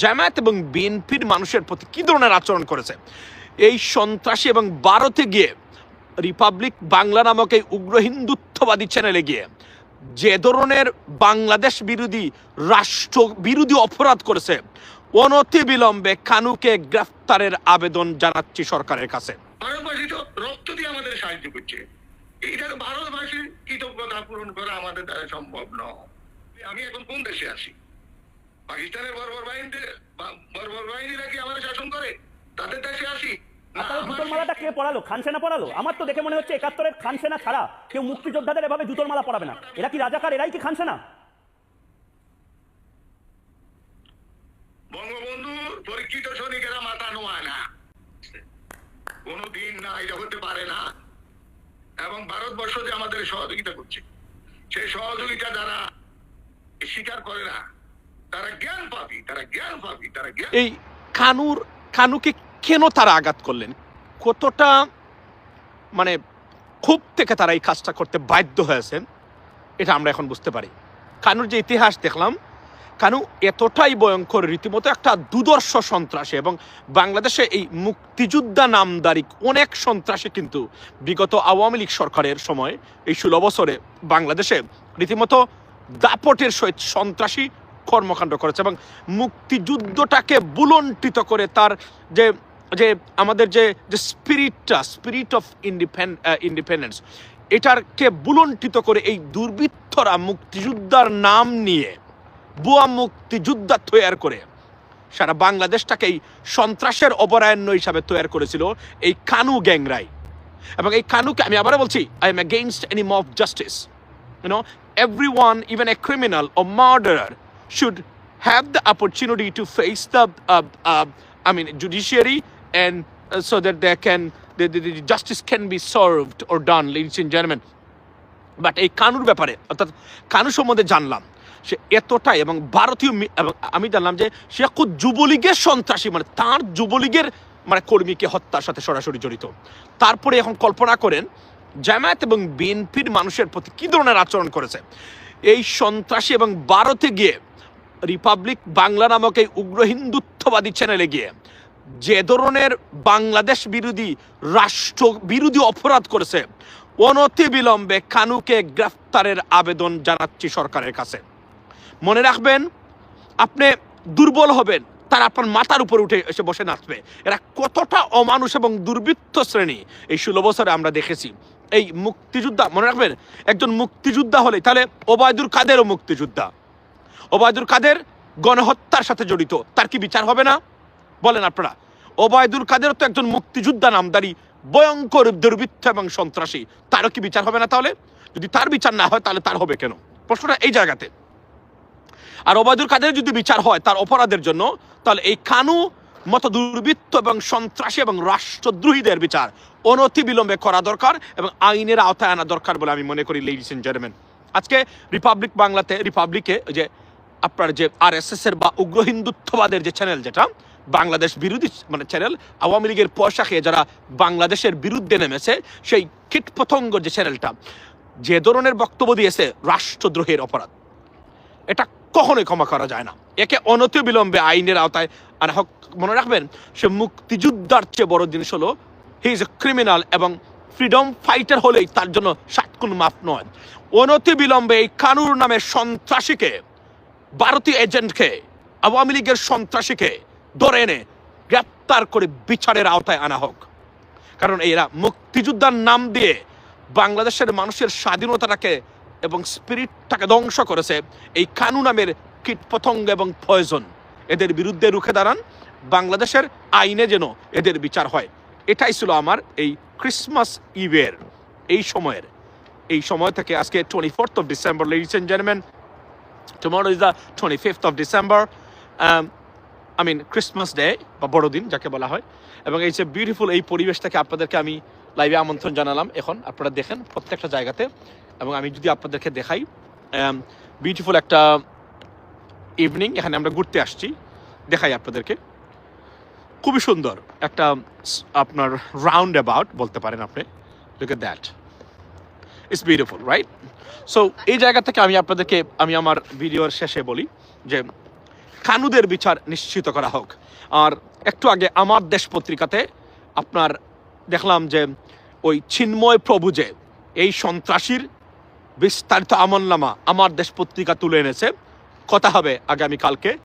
জামায়াত এবং বিএনপির মানুষের প্রতি কী ধরনের আচরণ করেছে? এই সন্ত্রাসী এবং ভারতে গিয়ে রিপাবলিক বাংলা নামক এই উগ্র হিন্দুত্ববাদী চ্যানেলে গিয়ে যে ধরনের বাংলাদেশ বিরোধী, রাষ্ট্র বিরোধী অপরাধ করেছে অনতি বিলম্বে কানুকে গ্রেফতারের আবেদন জানাচ্ছি সরকারের কাছে। রক্ত দিয়ে আমাদের সাহায্য করছে। এইটা তো ভারতবাসীর কৃতজ্ঞতা পূরণ করা আমাদের দ্বারা সম্ভব নয়। আমি এখন কোন দেশে আছি? পাকিস্তানের বর্বর বাহিনীতে বর্বর বাহিনীরা কি আমাদের শাসন করে? তাদের দেশে আসি। আপনার জুতোর মালাটা কে পড়ালো খানসেনা পড়ালো আমার তো দেখে মনে হচ্ছে একাত্তরের খানসেনা ছাড়া কেউ মুক্তিযোদ্ধাদের এভাবে জুতোর মালা পড়াবে না। এরা কি রাজাকার? এরাই কি খানসেনা বঙ্গবন্ধুর পরীক্ষিত সৈনিকেরা মাথা নোয়ায় না। কোনোদিন না এটা হতে পারে না। এবং ভারতবর্ষ যে আমাদের সহযোগিতা করছে সেই সহযোগিতা যারা স্বীকার করে না এই কানুর, কানুকে কেন তারা আঘাত করলেন? কতটা মানে খুব থেকে তারা এই কাজটা করতে বাধ্য হয়েছেন, এটা আমরা এখন বুঝতে পারি। কানুর যে ইতিহাস দেখলাম, কানু এতটাই ভয়ঙ্কর, রীতিমতো একটা দুদর্শ সন্ত্রাসী এবং বাংলাদেশে এই মুক্তিযোদ্ধা নামদারি অনেক সন্ত্রাসী কিন্তু বিগত আওয়ামী লীগ সরকারের সময়, এই ষোলো বছরে বাংলাদেশে রীতিমতো দাপটের সহিত সন্ত্রাসী কর্মকাণ্ড করেছে এবং মুক্তিযুদ্ধটাকে বুলন্টিত করে তার যে যে আমাদের যে যে স্পিরিটটা, স্পিরিট অফ ইন্ডিপেন্ড ইন্ডিপেন্ডেন্স, এটারকে বুলন্টিত করে এই দুর্বৃত্তরা মুক্তিযোদ্ধার নাম নিয়ে বুয়া মুক্তিযোদ্ধা তৈয়ার করে সারা বাংলাদেশটাকে এই সন্ত্রাসের অবরায়ন্য হিসাবে তৈরি করেছিল এই কানু গ্যাংরাই। এবং এই কানুকে আমি আবারও বলছি I am against any mob justice you know, everyone, even a criminal or murderer should have the opportunity to face the uh, uh, i mean judiciary and uh, so that they can the, the, the justice can be served or done ladies and gentlemen. But এই কানুর ব্যাপারে অর্থাৎ কানু সম্বন্ধে জানলাম সে এতটাই এবং ভারতীয় এবং আমি জানলাম যে সে যুবলীগের সন্ত্রাসী মানে তার যুবলীগের মানে কর্মীকে হত্যার সাথে সরাসরি জড়িত। তারপরে এখন কল্পনা করেন জামায়াত এবং বিএনপির মানুষের প্রতি কী ধরনের আচরণ করেছে। এই সন্ত্রাসী এবং ভারতে গিয়ে রিপাবলিক বাংলা নামক এই উগ্র হিন্দুত্ববাদী চ্যানেলে গিয়ে। যে ধরনের বাংলাদেশ বিরোধী রাষ্ট্র বিরোধী অপরাধ করেছে, অনতি বিলম্বে কানুকে গ্রেফতারের আবেদন জানাচ্ছি সরকারের কাছে। মনে রাখবেন, আপনি দুর্বল হবেন, তারা আপনার মাথার উপর উঠে এসে বসে নাচবে। এরা কতটা অমানুষ এবং দুর্বৃত্ত শ্রেণি, এই ষোলো বছরে আমরা দেখেছি। এই মুক্তিযোদ্ধা, মনে রাখবেন, একজন মুক্তিযোদ্ধা হলে তাহলে ওবায়দুর কাদেরও মুক্তিযোদ্ধা। ওবায়দুর কাদের গণহত্যার সাথে জড়িত, তার কি বিচার হবে না? বলেন আপনারা। ওবায়দুল কাদের তো একজন মুক্তিযোদ্ধা, নামদারি, ভয়ঙ্কর, দুর্বৃত্ত এবং সন্ত্রাসী। তারও কি বিচার হবে না তাহলে? যদি তার বিচার না হয়, তাহলে তার হবে কেন? প্রশ্নটা এই জায়গাতে। আর ওবায়দুল কাদের যদি বিচার হয় তার অপরাধের জন্য, তাহলে এই কানু মতো দুর্বৃত্ত এবং সন্ত্রাসী এবং রাষ্ট্রদ্রোহীদের বিচার অনতি বিলম্বে করা দরকার এবং আইনের আওতায় আনা দরকার বলে আমি মনে করি লেডিস এন্ড জেন্টলম্যান আজকে রিপাবলিক বাংলাতে রিপাবলিকে যে আপনার যে আর এস এর বা উগ্র হিন্দুত্ববাদের যে চ্যানেল যেটা, বাংলাদেশ বিরোধী মানে চ্যানেল আওয়ামী লীগের পয়সা খেয়ে যারা বাংলাদেশের বিরুদ্ধে নেমেছে, সেই কীটপতঙ্গ যে চ্যানেলটা যে ধরনের বক্তব্য দিয়েছে রাষ্ট্রদ্রোহের অপরাধ, এটা কখনোই ক্ষমা করা যায় না। একে অনতি বিলম্বে আইনের আওতায় আনা হক। মনে রাখবেন, সে মুক্তিযোদ্ধার চেয়ে বড় জিনিস হলো হি ইজ এ ক্রিমিনাল এবং ফ্রিডম ফাইটার হলেই তার জন্য সাতকুন মাফ নয়। অনতি বিলম্বে এই কানুর নামে সন্ত্রাসীকে ভারতীয় এজেন্টকে, আওয়ামী লীগের সন্ত্রাসীকে ধরে এনে গ্রেপ্তার করে বিচারের আওতায় আনা হোক। কারণ এরা মুক্তিযোদ্ধার নাম দিয়ে বাংলাদেশের মানুষের স্বাধীনতাটাকে এবং স্পিরিটটাকে ধ্বংস করেছে। এই কানু নামের কীটপতঙ্গ এবং পয়জন এদের বিরুদ্ধে রুখে দাঁড়ান। বাংলাদেশের আইনে যেন এদের বিচার হয়। এটাই ছিল আমার এই ক্রিসমাস ইভের, এই সময়ের। এই সময় থেকে আজকে twenty fourth of December ladies and gentleman tomorrow is the 25th of December. Um, I mean Christmas day বা বড়দিন যাকে বলা হয়। এবং এই যে বিউটিফুল এই পরিবেশটাকে আপনাদেরকে আমি লাইভে আমন্ত্রণ জানালাম এখন। আপনারা দেখেন প্রত্যেকটা জায়গাতে। এবং আমি যদি আপনাদেরকে দেখাই বিউটিফুল একটা ইভিনিং এখানে আমরা ঘুরতে আসছি। দেখাই আপনাদেরকে। খুবই সুন্দর একটা আপনার রাউন্ড অ্যাবাউট বলতে পারেন আপনি। Look that it's beautiful right so এই জায়গা থেকে আমি আপনাদেরকে, আমি আমার ভিডিওর শেষে বলি যে কানুদের বিচার নিশ্চিত করা হোক। আর একটু আগে আমার দেশ পত্রিকাতে আপনার দেখলাম যে ওই চিন্ময় প্রভু যে, এই সন্ত্রাসীর বিস্তারিত আমলনামা আমার দেশ পত্রিকা তুলে এনেছে। কথা হবে আগামীকালকে।